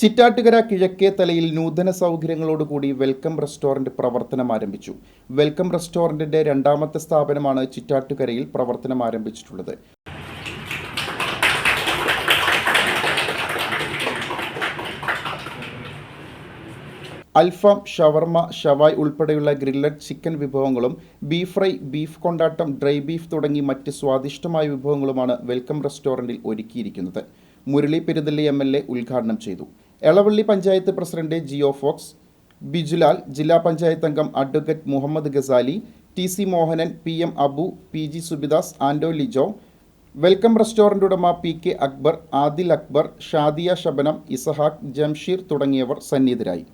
ചിറ്റാറ്റുകര കിഴക്കേ തലയിൽ നൂതന സൗകര്യങ്ങളോടുകൂടി വെൽക്കം റെസ്റ്റോറന്റ് പ്രവർത്തനം ആരംഭിച്ചു. വെൽക്കം റെസ്റ്റോറന്റിന്റെ രണ്ടാമത്തെ സ്ഥാപനമാണ് ചിറ്റാറ്റുകരയിൽ പ്രവർത്തനം ആരംഭിച്ചിട്ടുള്ളത്. അൽഫാം ഷവർമ ഷവായ് ഉൾപ്പെടെയുള്ള ഗ്രില്ലഡ് ചിക്കൻ വിഭവങ്ങളും ബീഫ് ഫ്രൈ ബീഫ് കൊണ്ടാട്ടം ഡ്രൈ ബീഫ് തുടങ്ങി മറ്റ് സ്വാദിഷ്ടമായ വിഭവങ്ങളുമാണ് വെൽക്കം റെസ്റ്റോറന്റിൽ ഒരുക്കിയിരിക്കുന്നത്. Murali Peruthalli M L A ഉദ്ഘാടനം ചെയ്തു. Elavally panchayat president Geo Fox Bijulal ജില്ലാ പഞ്ചായത്ത് അംഗം advocate Muhammad Gazali T C Mohanan P M Abu P G Subidas Ando Lijo welcome restaurant ഉടമ പി കെ അക്ബർ ആദിൽ അക്ബർ ഷാദിയ ശബനം ഇസഹാഖ് ജംഷീർ തുടങ്ങിയവർ സന്നിഹിതരായി.